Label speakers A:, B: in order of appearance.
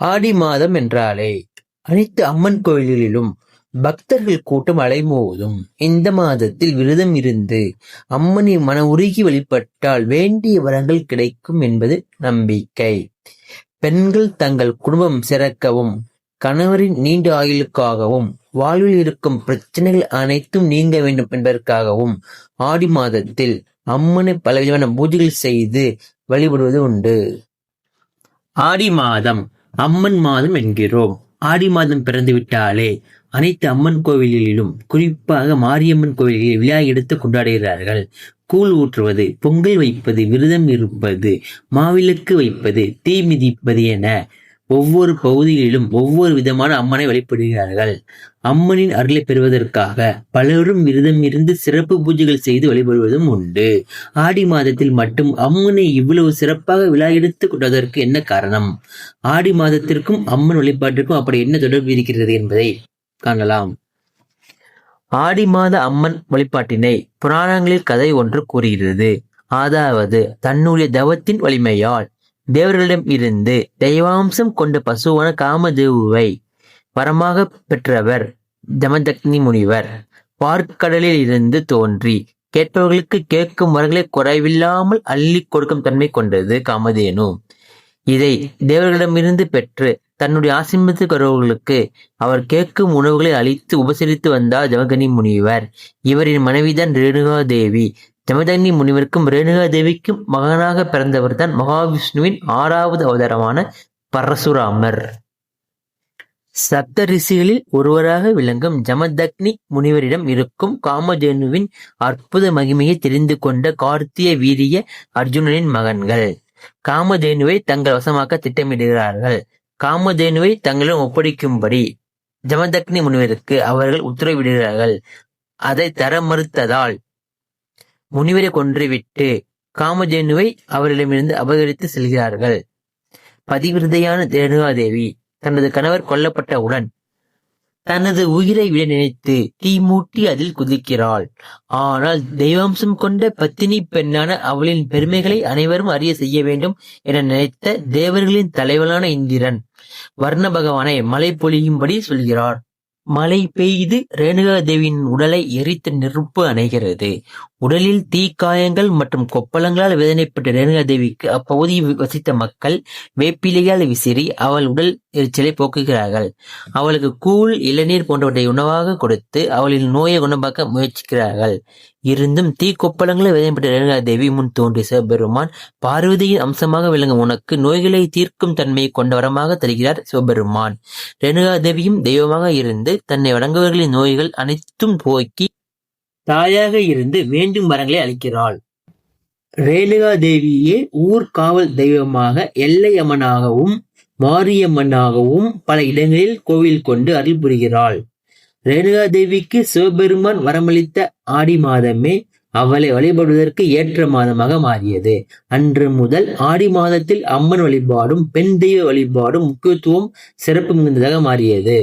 A: ஆடி மாதம் என்றாலே அனைத்து அம்மன் கோயில்களிலும் பக்தர்கள் கூட்டம் அலைமோதும். இந்த மாதத்தில் விரதம் இருந்து அம்மனை மன உருகி வழிபட்டால் வேண்டிய வரங்கள் கிடைக்கும் என்பது நம்பிக்கை. பெண்கள் தங்கள் குடும்பம் சிறக்கவும் கணவரின் நீண்ட ஆயுளுக்காகவும் வாழ்வில் இருக்கும் பிரச்சனைகள் அனைத்தும் நீங்க வேண்டும் என்பதற்காகவும் ஆடி மாதத்தில் அம்மனை பலவிதமான பூஜைகள் செய்து வழிபடுவது உண்டு. ஆடி மாதம் அம்மன் மாதம் என்கிறோம். ஆடி மாதம் பிறந்து விட்டாலே அனைத்து அம்மன் கோவில்களிலும் குறிப்பாக மாரியம்மன் கோவில்களில் விழா எடுத்து கொண்டாடுகிறார்கள். கூழ் ஊற்றுவது பொங்கல் வைப்பது விரதம் இருப்பது மாவிளக்கு வைப்பது தீ மிதிப்பது என ஒவ்வொரு பகுதிகளிலும் ஒவ்வொரு விதமான அம்மனை வழிபடுகிறார்கள். அம்மனின் அருளை பெறுவதற்காக பலரும் விரதம் இருந்து சிறப்பு பூஜைகள் செய்து வழிபடுவதும் உண்டு. ஆடி மாதத்தில் மட்டும் அம்மனை இவ்வளவு சிறப்பாக விழா எடுத்து கொண்டதற்கு என்ன காரணம்? ஆடி மாதத்திற்கும் அம்மன் வழிபாட்டிற்கும் அப்படி என்ன தொடர்பு இருக்கிறது என்பதை காணலாம். ஆடி மாத அம்மன் வழிபாட்டினை புராணங்களில் கதை ஒன்று கூறுகிறது. அதாவது தன்னுடைய தவத்தின் வலிமையால் தேவர்களிடம் இருந்து தெய்வாம்சம் கொண்ட பசுவான காமதேவுவை வரமாக பெற்றவர் ஜமதக்னி முனிவர். பார்க்கடலில் இருந்து தோன்றி கேட்பவர்களுக்கு கேட்கும் வரங்களை குறைவில்லாமல் அள்ளி கொடுக்கும் தன்மை கொண்டது காமதேனு. இதை தேவர்களிடமிருந்து பெற்று தன்னுடைய ஆசிரமத்துக்கு கருவர்களுக்கு அவர் கேட்கும் உணவுகளை அளித்து உபசரித்து வந்தார் ஜமகனி முனிவர். இவரின் மனைவிதான் ரேணுகா தேவி ஜமதக்னி முனிவருக்கும் ரேணுகா தேவிக்கும் மகனாக பிறந்தவர் தான் மகாவிஷ்ணுவின் ஆறாவது அவதாரமான பரசுராமர். சப்த ரிஷிகளில் ஒருவராக விளங்கும் ஜமதக்னி முனிவரிடம் இருக்கும் காமதேனுவின் அற்புத மகிமையை தெரிந்து கொண்ட கார்த்திய வீரிய அர்ஜுனனின் மகன்கள். காமதேனுவை தங்கள் வசமாக்க திட்டமிடுகிறார்கள். காமதேனுவை தங்களிடம் ஒப்படைக்கும்படி ஜமதக்னி முனிவருக்கு அவர்கள் உத்தரவிடுகிறார்கள். அதை தர மறுத்ததால் முனிவரை கொன்றுவிட்டு காமஜேனுவை அவரிடமிருந்து அபகரித்து செல்கிறார்கள். பதிவிருதையான ரேணுகாதேவி தனது கணவர் கொல்லப்பட்டவுடன் தனது உயிரை விட நினைத்து தீ மூட்டி அதில் குதிக்கிறாள். ஆனால் தெய்வாம்சம் கொண்ட பத்தினி பெண்ணான அவளின் பெருமைகளை அனைவரும் அறிய செய்ய வேண்டும் என நினைத்த தேவர்களின் தலைவனான இந்திரன் வர்ண பகவானை மழை பொழியும்படி சொல்கிறார். மழை பெய்து ரேணுகா தேவியின் உடலை எரித்து நெருப்பு அணைகிறது. உடலில் தீக்காயங்கள் மற்றும் கொப்பளங்களால் வேதனைப்பட்ட ரேணுகா தேவிக்கு அப்பகுதியில் வசித்த மக்கள் வேப்பிலையால் விசிறி அவள் உடல் எரிச்சலை போக்குகிறார்கள். அவளுக்கு கூழ் இளநீர் போன்றவற்றை உணவாக கொடுத்து அவளின் நோயை குணமாக்க முயற்சிக்கிறார்கள். இருந்தும் தீக்கொப்பளங்களை வேதனைப்பட்ட ரேணுகா தேவி முன் தோன்றிய சிவபெருமான் பார்வதியின் அம்சமாக விளங்கும் உனக்கு நோய்களை தீர்க்கும் தன்மையை கொண்ட வரமாக தருகிறார் சிவபெருமான். ரேணுகா தேவியும் தெய்வமாக இருந்து தன்னை வழங்குவர்களின் நோய்கள் அனைத்தும் போக்கி தாயாக இருந்து வேண்டும் வரங்களை அளிக்கிறாள். ரேணுகா தேவியே ஊர் காவல் தெய்வமாக எல்லையம்மனாகவும் மாரியம்மனாகவும் பல இடங்களில் கோவில் கொண்டு அருள் புரிகிறாள். ரேணுகா தேவிக்கு சிவபெருமான் வரமளித்த ஆடி மாதமே அவளை வழிபடுவதற்கு ஏற்ற மாதமாக மாறியது. அன்று முதல் ஆடி மாதத்தில் அம்மன் வழிபாடும் பெண் தெய்வ வழிபாடும் முக்கியத்துவம் சிறப்பு மிகுந்ததாக மாறியது.